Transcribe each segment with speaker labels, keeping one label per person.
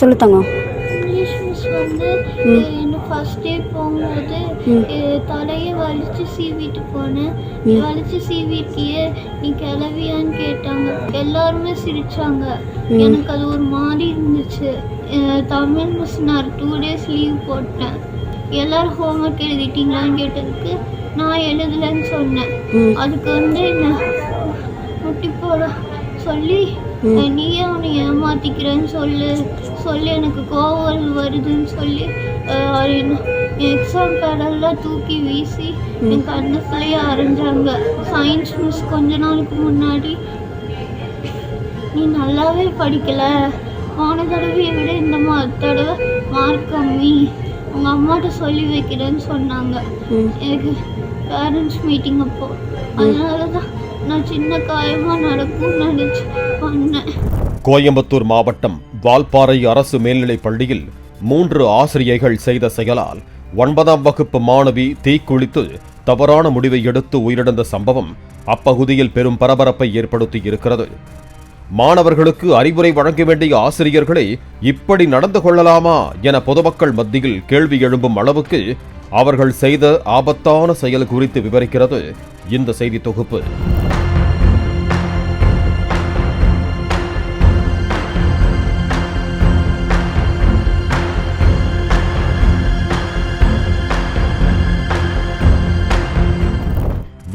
Speaker 1: சொல்லு தங்கம்.
Speaker 2: English miss வந்து என்ன ஃபர்ஸ்ட் டே போகும்போது தலையை வலிச்சு சீவிட்டு போனேன். வலிச்சு சீவிட்டியே நீ கிளவியான்னு கேட்டாங்க. எல்லாருமே சிரிச்சாங்க. எனக்கு அது ஒரு மாதிரி இருந்துச்சு. தமிழ் மிஸ் நான் டூ டேஸ் லீவ் போட்டேன். எல்லாரும் ஹோம்ஒர்க் எழுதிட்டீங்களான்னு கேட்டதுக்கு நான் எழுதலைன்னு சொன்னேன். அதுக்கு வந்து என்ன? முட்டி போட. சொல்லி நீயே அவனை ஏமாத்திக்கிறேன்னு சொல்லு. சொல்லி எனக்கு கோவம் வருதுன்னு சொல்லி எக்ஸாம் பேடெல்லாம் தூக்கி வீசி என் கண்ணத்துலேயே அரைஞ்சாங்க. சயின்ஸ் மிஸ் கொஞ்ச நாளுக்கு முன்னாடி. நீ நல்லாவே படிக்கல. போன தடவையை விட இந்த மா தடவை மார்க் கம்மி. உங்கள் அம்மாட்ட சொல்லி வைக்கிறேன்னு சொன்னாங்க. எனக்கு பேரண்ட்ஸ் மீட்டிங் அப்போ. அதனால தான் நான் சின்ன காயமாக நடக்கும்னு நினச்சி பண்ணேன்
Speaker 3: கோயம்புத்தூர் மாவட்டம் வால்பாறை அரசு மேல்நிலைப் பள்ளியில் மூன்று ஆசிரியைகள் செய்த செயலால் ஒன்பதாம் வகுப்பு மாணவி தீக்குளித்து தவறான முடிவை எடுத்து உயிரிழந்த சம்பவம் அப்பகுதியில் பெரும் பரபரப்பை ஏற்படுத்தி இருக்கிறது மாணவர்களுக்கு அறிவுரை வழங்க வேண்டிய ஆசிரியர்களை இப்படி நடந்து கொள்ளலாமா என பொதுமக்கள் மத்தியில் கேள்வி எழும்பும் அளவுக்கு அவர்கள் செய்த ஆபத்தான செயல் குறித்து விவரிக்கிறது இந்த செய்தி தொகுப்பு.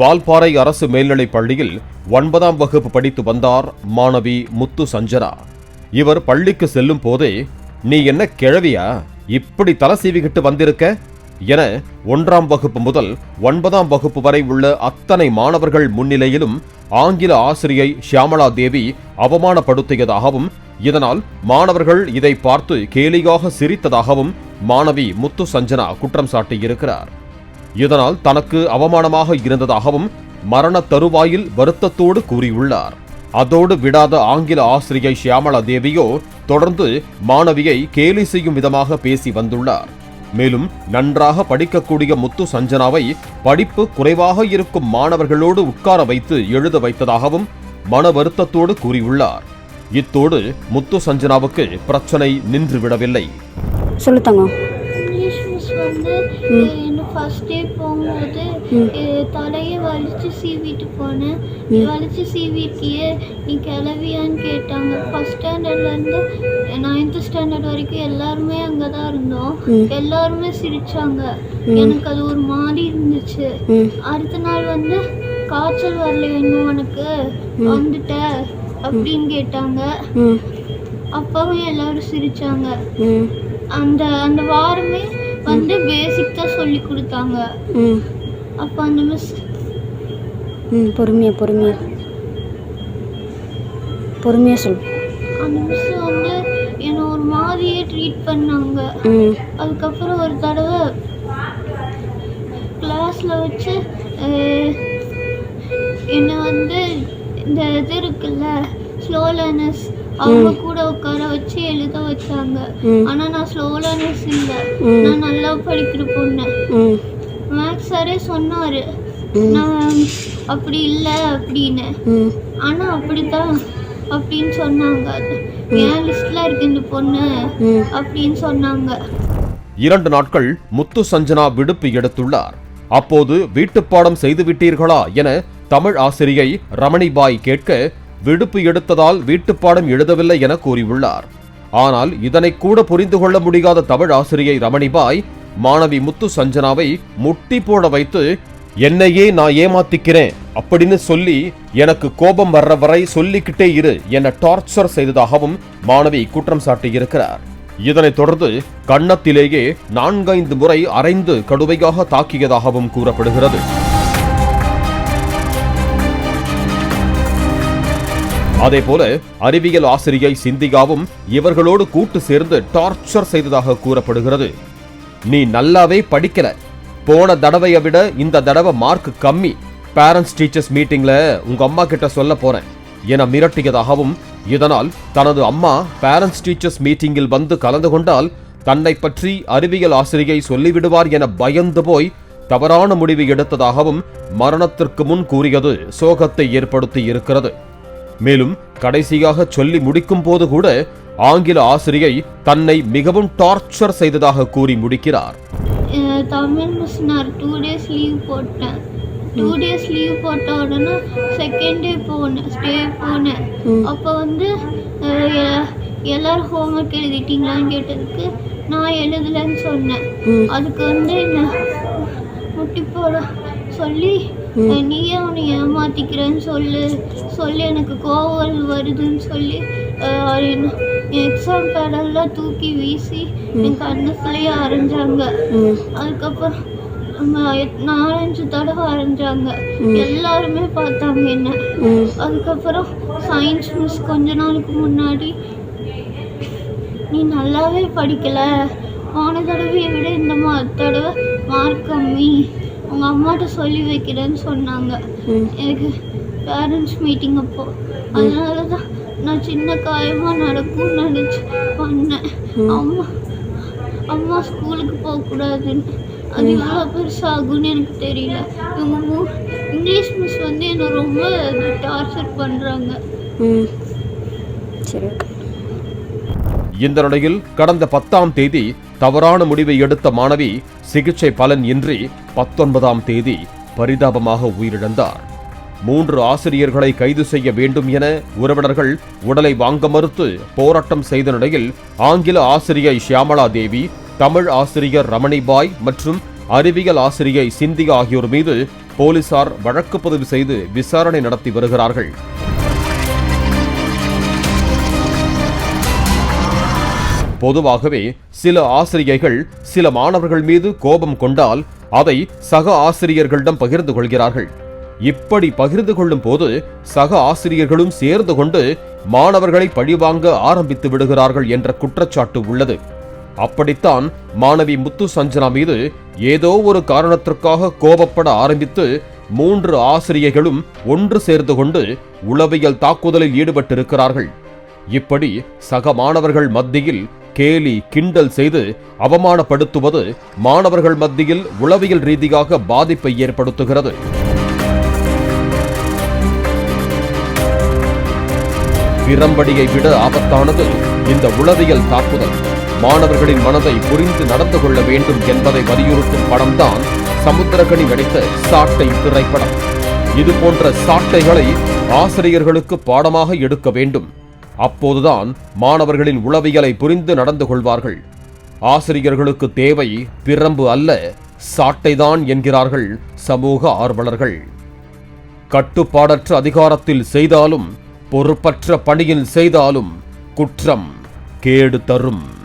Speaker 3: வால்பாறை அரசு மேல்நிலைப் பள்ளியில் ஒன்பதாம் வகுப்பு படித்து வந்தார் மாணவி முத்து சஞ்சனா. இவர் பள்ளிக்கு செல்லும் போதே நீ என்ன கிழவியா? இப்படி தலை சீவிக்கிட்டு வந்திருக்க? என ஒன்றாம் வகுப்பு முதல் ஒன்பதாம் வகுப்பு வரை உள்ள அத்தனை மாணவர்கள் முன்னிலையிலும் ஆங்கில ஆசிரியை ஷியாமலா தேவி அவமானப்படுத்தியதாகவும் இதனால் மாணவர்கள் இதை பார்த்து கேலியாக சிரித்ததாகவும் மாணவி முத்து சஞ்சனா குற்றம் சாட்டியிருக்கிறார். இதனால் தனக்கு அவமானமாக இருந்ததாகவும் மரண தருவாயில் வருத்தத்தோடு கூறியுள்ளார். அதோடு விடாத ஆங்கில ஆசிரியை ஷியாமளா தேவியோ தொடர்ந்து மாணவியை கேலி செய்யும் விதமாக பேசி வந்துள்ளார். மேலும் நன்றாக படிக்கக்கூடிய முத்து சஞ்சனாவை படிப்பு குறைவாக இருக்கும் மாணவர்களோடு உட்கார வைத்து எழுத வைத்ததாகவும் மன வருத்தத்தோடு கூறியுள்ளார். இத்தோடு முத்து சஞ்சனாவுக்கு பிரச்சனை நின்றுவிடவில்லை.
Speaker 1: சொல்லு
Speaker 2: வந்து என்ன ஃபர்ஸ்ட் டே போகும்போது தலையை வலிச்சு சீவிட்டு போனேன். வலிச்சு சீவிட்டியே நீ கிளவியான்னு கேட்டாங்க. ஃபர்ஸ்ட் ஸ்டாண்டர்ட்லேருந்து நைன்த்து ஸ்டாண்டர்ட் வரைக்கும் எல்லாருமே அங்கே தான் இருந்தோம் எல்லாருமே சிரிச்சாங்க. எனக்கு அது ஒரு மாதிரி இருந்துச்சு. அடுத்த நாள் வந்து காய்ச்சல் வரல இன்னும் உனக்கு? வந்துட்ட அப்படின்னு கேட்டாங்க. அப்பவும் எல்லாரும் சிரிச்சாங்க.
Speaker 1: ம்.
Speaker 2: அந்த அந்த வாரமே வந்து பேசிக் தான் சொல்லி கொடுத்தாங்க. அப்போ அந்த மிஸ்
Speaker 1: ம் பொறுமையா பொறுமையா. பொறுமையா சொல்.
Speaker 2: அந்த மிஸ் வந்து என்னை ஒரு மாதிரியே ட்ரீட் பண்ணாங்க. அதுக்கப்புறம் ஒரு தடவை கிளாஸில் வச்சு என்னை வந்து இந்த இது இருக்குல்ல ஸ்லோ லேர்னர்ஸ் அவங்க கூட உட்கார வச்சு எழுத வச்சாங்க. ஆனா நான் ஸ்லோ லேர்னர்ஸ் இல்லை. நான் நல்லா படிக்கிற பொண்ணு. மேக்ஸ் சாரே சொன்னாரு. நான் அப்படி இல்லை அப்படின்னு. ஆனா அப்படித்தான் அப்படின்னு சொன்னாங்க. என் லிஸ்ட்ல இருக்கு இந்த பொண்ணு. அப்படின்னு சொன்னாங்க.
Speaker 3: இரண்டு நாட்கள் முத்து சஞ்சனா விடுப்பு எடுத்துள்ளார். அப்போது வீட்டுப்பாடம் செய்துவிட்டீர்களா என தமிழ் ஆசிரியை ரமணிபாய் கேட்க விடுப்பு எடுத்ததால் வீட்டுப்பாடம் எழுதவில்லை என கூறியுள்ளார். ஆனால் இதனை கூட புரிந்து கொள்ள முடியாத தமிழ் ஆசிரியை ரமணிபாய் மாணவி முத்து சஞ்சனாவை முட்டி போட வைத்து என்னையே நான் ஏமாத்திக்கிறேன் அப்படின்னு சொல்லி எனக்கு கோபம் வர்ற வரை சொல்லிக்கிட்டே இரு என டார்ச்சர் செய்ததாகவும் மாணவி குற்றம் சாட்டியிருக்கிறார். இதனைத் தொடர்ந்து கன்னத்திலேயே நான்கைந்து முறை அரைந்து கடுமையாக தாக்கியதாகவும் கூறப்படுகிறது. அதேபோல அறிவியல் ஆசிரியை சிந்திகாவும் இவர்களோடு கூட்டு சேர்ந்து டார்ச்சர் செய்ததாக கூறப்படுகிறது. நீ நல்லாவே படிக்கல. போன தடவையை விட இந்த தடவை மார்க் கம்மி. பேரண்ட்ஸ் டீச்சர்ஸ் மீட்டிங்ல உங்க அம்மா கிட்ட சொல்ல போறேன் என மிரட்டியதாகவும் இதனால் தனது அம்மா பேரண்ட்ஸ் டீச்சர்ஸ் மீட்டிங்கில் வந்து கலந்து கொண்டால் தன்னை பற்றி அறிவியல் ஆசிரியை சொல்லிவிடுவார் என பயந்து போய் தவறான முடிவு எடுத்ததாகவும் மரணத்திற்கு முன் கூறியது சோகத்தை ஏற்படுத்தி இருக்கிறது. மேலும் கடைசியாக சொல்லி முடிக்கும் போது கூட ஆங்கில ஆசிரியை தன்னை மிகவும் டார்ச்சர் செய்ததாக கூறி முடிக்கிறார்.
Speaker 2: தமிழ் மிஸ் நான் டூ டேஸ் லீவ் போட்டேன் டூ டேஸ் லீவ் போட்ட உடனே செகண்ட் டே போனேன் ஸ்டே போனேன். அப்போ வந்து எல்லாரும் ஹோம்ஒர்க் எழுதிட்டீங்களான்னு கேட்டதுக்கு நான் எழுதலைன்னு சொன்னேன். அதுக்கு வந்து என்ன முட்டி போட சொல்லி நீயே அவனை ஏமாத்திக்கிறேன்னு சொல்லு. சொல்லி எனக்கு கோவம் வருதுன்னு சொல்லி. எக்ஸாம் பேடெல்லாம் தூக்கி வீசி என் கண்ணத்துலேயே அரைஞ்சாங்க. அதுக்கப்புறம் நாலஞ்சு தடவை அரைஞ்சாங்க. எல்லாருமே பார்த்தாங்க என்ன. அதுக்கப்புறம் சயின்ஸ் மிஸ் கொஞ்ச நாளுக்கு முன்னாடி நீ நல்லாவே படிக்கல. போன தடவையை விட இந்த மா தடவை மார்க் கம்மி. உங்கள் அம்மாட்ட சொல்லி வைக்கிறேன்னு சொன்னாங்க. எனக்கு பேரண்ட்ஸ் மீட்டிங் அப்போ. அதனால தான் நான் சின்ன காயமாக நடக்கும்னு நினச்சி பண்ணேன். அம்மா அம்மா ஸ்கூலுக்கு போகக்கூடாதுன்னு. அது எவ்வளோ பெருசாகும்னு எனக்கு தெரியல. இவங்க மூ இங்கிலீஷ் மிஸ் வந்து என்னை ரொம்ப டார்ச்சர் பண்ணுறாங்க
Speaker 1: சரி.
Speaker 3: இந்த நிலையில் கடந்த பத்தாம் தேதி தவறான முடிவை எடுத்த மாணவி சிகிச்சை பலன் இன்றி பத்தொன்பதாம் தேதி பரிதாபமாக உயிரிழந்தார். மூன்று ஆசிரியர்களை கைது செய்ய வேண்டும் என உறவினர்கள் உடலை வாங்க மறுத்து போராட்டம் செய்த நிலையில் ஆங்கில ஆசிரியை ஷியாமலா தேவி தமிழ் ஆசிரியர் ரமணிபாய் மற்றும் அறிவியல் ஆசிரியை சிந்தியா ஆகியோர் மீது போலீசார் வழக்கு பதிவு செய்து விசாரணை நடத்தி வருகிறார்கள். பொதுவாகவே சில ஆசிரியைகள் சில மாணவர்கள் மீது கோபம் கொண்டால் அதை சக ஆசிரியர்களிடம் பகிர்ந்து கொள்கிறார்கள். இப்படி பகிர்ந்து கொள்ளும் போது சக ஆசிரியர்களும் சேர்ந்து கொண்டு மாணவர்களை பழிவாங்க ஆரம்பித்து விடுகிறார்கள் என்ற குற்றச்சாட்டு உள்ளது. அப்படித்தான் மாணவி முத்து சஞ்சனா மீது ஏதோ ஒரு காரணத்திற்காக கோபப்பட ஆரம்பித்து மூன்று ஆசிரியைகளும் ஒன்று சேர்ந்து கொண்டு உளவியல் தாக்குதலில் ஈடுபட்டிருக்கிறார்கள். இப்படி சக மாணவர்கள் மத்தியில் கேலி கிண்டல் செய்து அவமானப்படுத்துவது மாணவர்கள் மத்தியில் உளவியல் ரீதியாக பாதிப்பை ஏற்படுத்துகிறது. பிரம்படியை விட ஆபத்தானது இந்த உளவியல் தாக்குதல். மாணவர்களின் மனதை புரிந்து நடந்து கொள்ள வேண்டும் என்பதை வலியுறுத்தும் படம்தான் சமுத்திரகனி நடித்த சாட்டை திரைப்படம். இது போன்ற சாட்டைகளை ஆசிரியர்களுக்கு பாடமாக எடுக்க வேண்டும். அப்போதுதான் மாணவர்களின் உளவியலை புரிந்து நடந்து கொள்வார்கள். ஆசிரியர்களுக்கு தேவை பிரம்பு அல்ல சாட்டைதான் என்கிறார்கள் சமூக ஆர்வலர்கள். கட்டுப்பாடற்ற அதிகாரத்தில் செய்தாலும் பொறுப்பற்ற பணியில் செய்தாலும் குற்றம் கேடு தரும்.